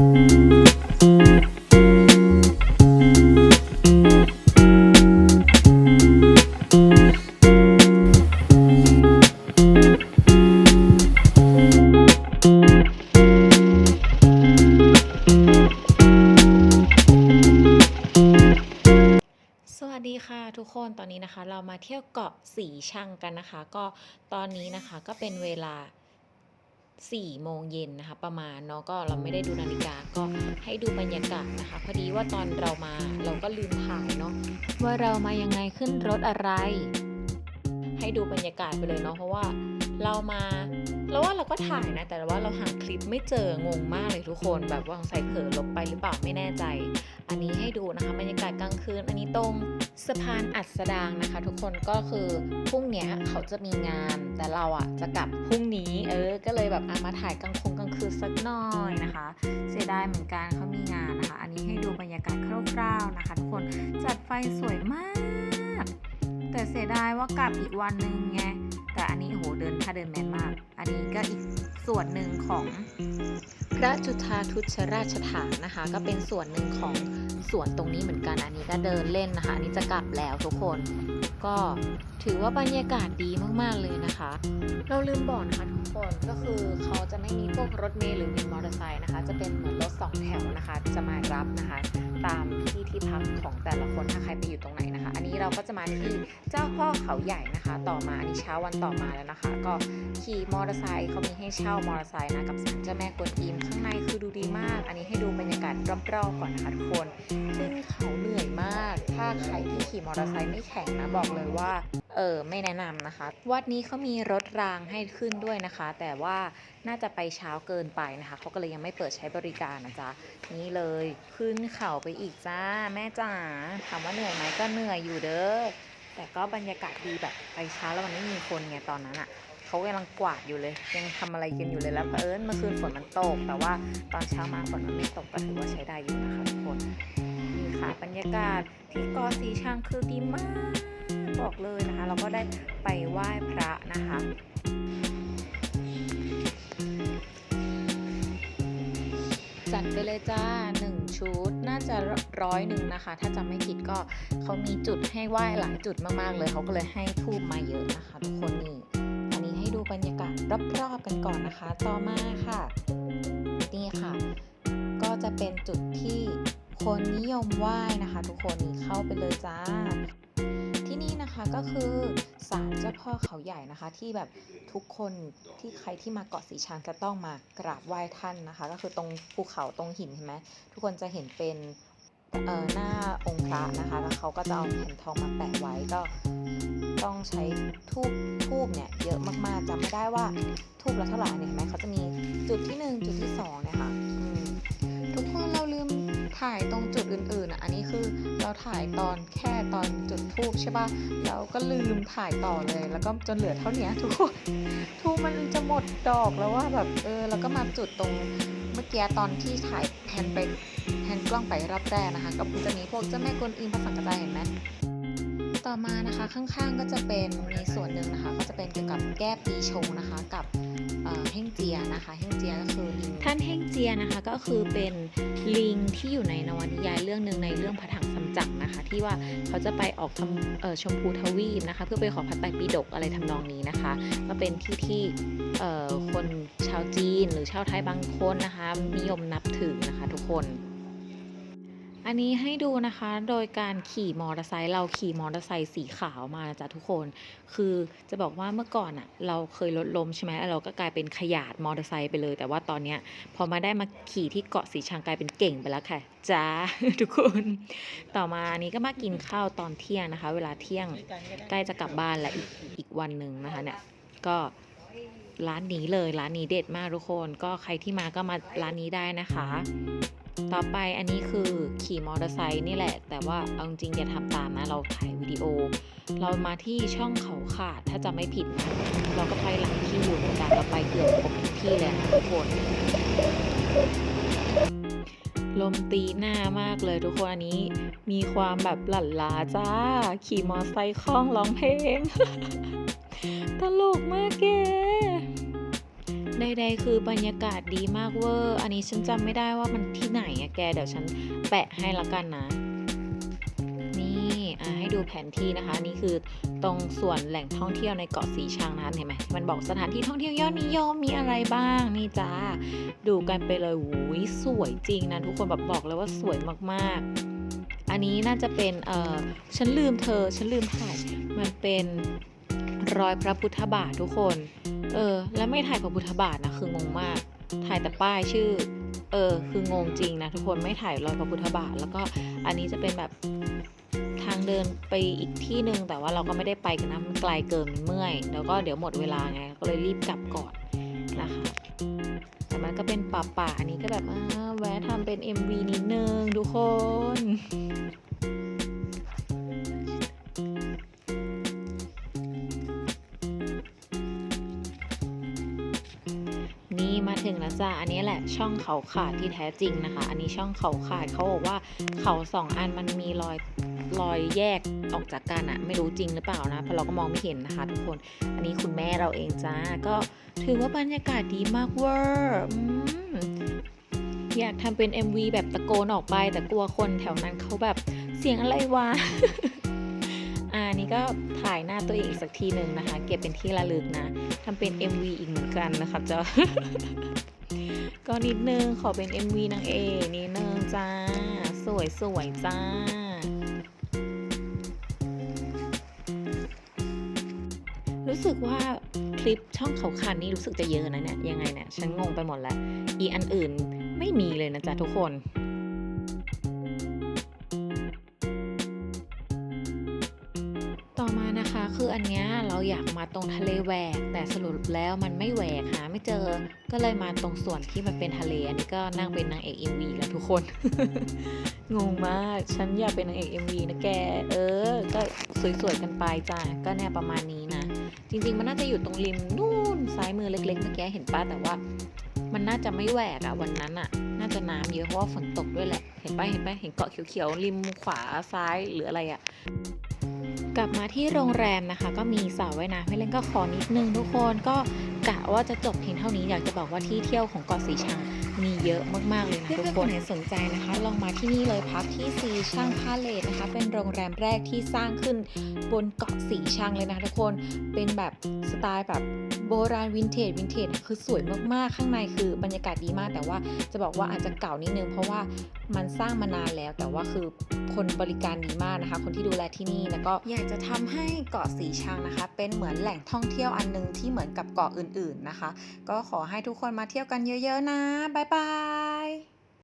สวัสดีค่ะทุกคนตอนนี้นะคะเรามาเที่ยวเกาะสีชังกันนะคะ ก็ตอนนี้นะคะก็เป็นเวลา 4โมงเย็นนะคะ ประมาณเนาะก็เราไม่ได้ดูนาฬิกาก็ให้ดูบรรยากาศนะคะ พอดีว่าตอนเรามาเราก็ลืมถ่ายเนาะว่าเรามายังไงขึ้นรถอะไร ให้ดูบรรยากาศไปเลยเนาะเพราะว่า เรามาเราว่าเราก็ถ่ายนะ แต่ว่าเราหาคลิปไม่เจองงมากเลยทุกคนแบบว่าใส่เผลอลบไปหรือเปล่าไม่แน่ใจ อันนี้ให้ดูนะคะบรรยากาศกลางคืน อันนี้ตรงสะพานอัสดางนะคะ ทุกคนก็คือพรุ่งเนี้ยเขาจะมีงาน แต่เราอะจะกลับพรุ่งนี้เออ ก็เลยแบบอะมาถ่ายกลางคงกลางคืนสักหน่อยนะคะ เสียดายเหมือนกันเขามีงานนะคะ อันนี้ให้ดูบรรยากาศคร่าวๆนะคะ ทุกคนจัดไฟสวยมาก แต่เสียดายว่ากลับอีกวันหนึ่งไง แต่อันนี้โหเดินถ้าเดินแมนมาก อันนี้ก็อีกส่วนหนึ่งของพระจุฑาทุชราชฐานนะคะ ก็เป็นส่วนหนึ่งของสวนตรงนี้เหมือนกัน อันนี้ก็เดินเล่นนะคะ อันนี้จะกลับแล้วทุกคน ก็ถือว่าบรรยากาศดีมากๆเลยนะคะ เราลืมบอกนะคะทุกคนก็คือเขาจะไม่มีพวกรถเมล์หรือวินมอเตอร์ไซค์นะคะ จะเป็นเหมือนรถสองแถวนะคะ จะมารับนะคะ ตามที่ที่พักของแต่ละคนถ้าใครไปอยู่ตรงไหนนะคะ อันนี้เราก็จะมาที่เจ้าพ่อเขาใหญ่นะคะ ต่อมาอันนี้เช้าวันต่อมาแล้วนะคะ ก็ขี่มอเตอร์ไซค์เขามีให้เช่ามอเตอร์ไซค์นะกับศาลเจ้าแม่กวนอิมข้างในคือดูดีมาก อันนี้ให้ดูบรรยากาศรอบๆก่อนนะคะทุกคนขึ้นเขาเหนื่อยมาก ใครที่ขี่มอเตอร์ไซค์ไม่แข็งนะบอกเลยว่าเออไม่แนะนำนะคะ วัดนี้เขามีรถรางให้ขึ้นด้วยนะคะ แต่ว่าน่าจะไปเช้าเกินไปนะคะเขาก็เลยยังไม่เปิดใช้บริการนะจ๊ะนี่เลยขึ้นเขาไปอีกจ้าแม่จ๋าถามว่าเหนื่อยไหมก็เหนื่อยอยู่เด้อแต่ก็บรรยากาศดีแบบไปเช้าแล้วมันไม่มีคนไงตอนนั้นอะ่ะเขากำลังกวาดอยู่เลย ยังทำอะไรกันอยู่เลยแล้วเผอิญเมื่อคืนฝนมันตก แต่ว่าตอนเช้ามาฝนมันไม่ตกก็ถือว่าใช้ได้อยู่นะคะทุกคน นี่ค่ะบรรยากาศที่เกาะสีชังคือดีมากบอกเลยนะคะ เราก็ได้ไปไหว้พระนะคะจัดไปเลยจ้า 1 ชุดน่าจะร้อยหนึ่งนะคะ ถ้าจำไม่ผิดก็เขามีจุดให้ไหว้หลายจุดมากๆเลยเขาก็เลยให้ทูบมาเยอะนะคะ ทุกคนนี่อันนี้ให้ดูบรรยากาศรอบๆกันก่อนนะคะ ต่อมาค่ะ นี่ค่ะ ก็จะเป็นจุดที่ คนนิยมไหว้นะคะ ทุกคนเข้าไปเลยจ้า ที่นี่นะคะก็คือศาลเจ้าพ่อเขาใหญ่นะคะ ที่แบบทุกคนที่ใครที่มาเกาะสีชังจะต้องมากราบไหว้ท่านนะคะ ก็คือตรงภูเขาตรงหินเห็นไหมทุกคนจะเห็นเป็นเอ่อหน้าองค์พระนะคะ แล้วเขาก็จะเอาแผ่นทองมาแปะไว้ก็ต้องใช้ทูบทูบเนี่ยเยอะมากๆจำไม่ได้ว่าทูบละเท่าไหร่เนี่ยเห็นไหมเขาจะมีจุดที่หนึ่งจุดที่สองเนี่ยค่ะ ถ่ายตรงจุดอื่นๆอะอันนี้คือเราถ่ายตอนแค่ตอนจุดทูบใช่ป่ะเราก็ลืมถ่ายต่อเลย แล้วก็จนเหลือเท่านี้ทุกคนทูบมันจะหมดดอกแล้วว่าแบบเออแล้วก็มาจุดตรงเมื่อกี้ตอนที่ถ่ายแพนไปแพนกล้องไปรอบแรกนะคะก็จะมีพวกเจ้าแม่กวนอิมพระสังฆจายเห็นไหมต่อมานะคะข้างๆก็จะเป็นมีส่วนหนึ่งนะคะ ก็จะเป็นเกี่ยวกับแก้ปีชงนะคะกับ เอ่อเฮ่งเจียนะคะเฮ่งเจียก็คือลิงท่านเฮ่งเจียนะคะก็คือเป็นลิงที่อยู่ในนวนิยายเรื่องหนึ่งในเรื่องพระถังสัมจักนะคะที่ว่าเขาจะไปออกทำชมพูทวีปนะคะเพื่อไปขอพระไตรปิฎกอะไรทำนองนี้นะคะ ก็เป็นที่ที่คนชาวจีนหรือชาวไทยบางคนนะคะนิยมนับถือนะคะทุกคน อันนี้ให้ดูนะคะโดยการขี่มอเตอร์ไซค์เราขี่มอเตอร์ไซค์สีขาวมานะจ๊ะทุกคน คือจะบอกว่าเมื่อก่อนอะเราเคยรถล้มใช่ไหมแล้วเราก็กลายเป็นขยาดมอเตอร์ไซค์ไปเลย แต่ว่าตอนเนี้ยพอมาได้มาขี่ที่เกาะสีชังกลายเป็นเก่งไปแล้วค่ะจ้าทุกคน ต่อมาอันนี้ก็มากินข้าวตอนเที่ยงนะคะ เวลาเที่ยงใกล้จะกลับบ้านแล้วอีกอีกวันหนึ่งนะคะเนี่ยก็ร้านนี้เลยร้านนี้เด็ดมากทุกคน ก็ใครที่มาก็มาร้านนี้ได้นะคะ ต่อไปอันนี้คือขี่มอเตอร์ไซค์นี่แหละ แต่ว่าเอาจริงอย่าทำตามนะ เราถ่ายวิดีโอ เรามาที่ช่องเขาขาดถ้าจะไม่ผิดนะเราก็ไปหลายที่อยู่เหมือนกันเราไปเกือบครบทุกที่เลยทุกคนลมตีหน้ามากเลยทุกคนอันนี้ มีความแบบหลั่นลาจ้า ขี่มอเตอร์ไซค์คล่องร้องเพลง ตลกมากแก ใดๆคือบรรยากาศดีมากเวอร์ อันนี้ฉันจำไม่ได้ว่ามันที่ไหนอะแก เดี๋ยวฉันแปะให้ละกันนะนี่ให้ดูแผนที่นะคะนี่คือตรงส่วนแหล่งท่องเที่ยวในเกาะสีชังนะคะเห็นไหมมันบอกสถานที่ท่องเที่ยวยอดนิยมมีอะไรบ้างนี่จ้าดูกันไปเลยหูยสวยจริงนะทุกคนแบบบอกเลยว่าสวยมากๆ อันนี้น่าจะเป็นเออฉันลืมเธอฉันลืมถ่ายมันเป็นรอยพระพุทธบาททุกคน เออ แล้วไม่ถ่ายพระพุทธบาทนะคืองงมาก ถ่ายแต่ป้ายชื่อ เออ คืองงจริงนะทุกคนไม่ถ่ายรอยพระพุทธบาท แล้วก็อันนี้จะเป็นแบบทางเดินไปอีกที่หนึ่งแต่ว่าเราก็ไม่ได้ไปกันนะมันไกลเกินมันเมื่อย แล้วก็เดี๋ยวหมดเวลาไงก็เลยรีบกลับก่อนนะคะแต่มันก็เป็นป่าป่าๆอันนี้ก็แบบแวะทำเป็น MV นิดนึงทุกคน จ้าอันนี้แหละช่องเขาขาดที่แท้จริงนะคะ อันนี้ช่องเขาขาดเขาบอกว่าเขาสองอันมันมีรอยรอยแยกออกจากกันอะไม่รู้จริงหรือเปล่านะเพราะเราก็มองไม่เห็นนะคะทุกคน อันนี้คุณแม่เราเองจ้า ก็ถือว่าบรรยากาศดีมากเวอร์อยากทำเป็น MV แบบตะโกนออกไป แต่กลัวคนแถวนั้นเขาแบบเสียงอะไรวะอ่านี่ก็ถ่ายหน้าตัวเองอีกสักทีหนึ่งนะคะ เก็บเป็นที่ระลึกนะทำเป็น MV อีกเหมือนกันนะคะจ้า ก็นิดนึงขอเป็น MV นางเอกนิดนึงจ้า สวยสวยจ้า รู้สึกว่าคลิปช่องเขาคันนี่รู้สึกจะเยอะนะเนี่ยยังไงเนี่ยฉันงงไปหมดแล้ว อีอันอื่นไม่มีเลยนะจ๊ะทุกคนต่อมานะคะคืออันเนี้ย อยากมาตรงทะเลแหวก แต่สรุปแล้วมันไม่แหวกหาไม่เจอ ก็เลยมาตรงส่วนที่มันเป็นทะเลอันนี้ก็นั่งเป็นนางเอก MV แล้วทุกคน งงมาก ฉันอยากเป็นนางเอก MV นะแก เออ ก็สวยๆกันไปจ้ะ ก็แนวประมาณนี้นะ จริงๆ มันน่าจะอยู่ตรงริมนู่นซ้ายมือเล็กๆเมื่อกี้เห็นป้าแต่ว่า มันน่าจะไม่แหวกอะวันนั้นอะน่าจะน้ำเยอะเพราะว่าฝนตกด้วยแหละ เห็นป้าเห็นป้าเห็นเกาะเขียวๆริมขวาซ้ายหรืออะไรอะ กลับมาที่โรงแรมนะคะ ก็มีสระว่ายน้ำให้เล่นก็ขอนิดนึงทุกคนก็ กะว่าจะจบเพียงเท่านี้อยากจะบอกว่าที่เที่ยวของเกาะสีชังมีเยอะมาก ๆ เลยนะทุกคนไหนสนใจนะคะ ลองมาที่นี่เลยพักที่สีชังพาเลทนะคะ เป็นโรงแรมแรกที่สร้างขึ้นบนเกาะสีชังเลยนะคะทุกคนเป็นแบบสไตล์แบบโบราณวินเทจวินเทจคือสวยมาก ๆ ข้างในคือบรรยากาศดีมาก แต่ว่าจะบอกว่าอาจจะเก่านิดนึง เพราะว่ามันสร้างมานานแล้ว แต่ว่าคือคนบริการดีมากนะคะ คนที่ดูแลที่นี่แล้วก็อยากจะทำให้เกาะสีชังนะคะ เป็นเหมือนแหล่งท่องเที่ยวอันหนึงที่เหมือนกับเกาะอื่นๆนะคะ ก็ขอให้ทุกคนมาเที่ยวกันเยอะๆนะ บ๊ายบาย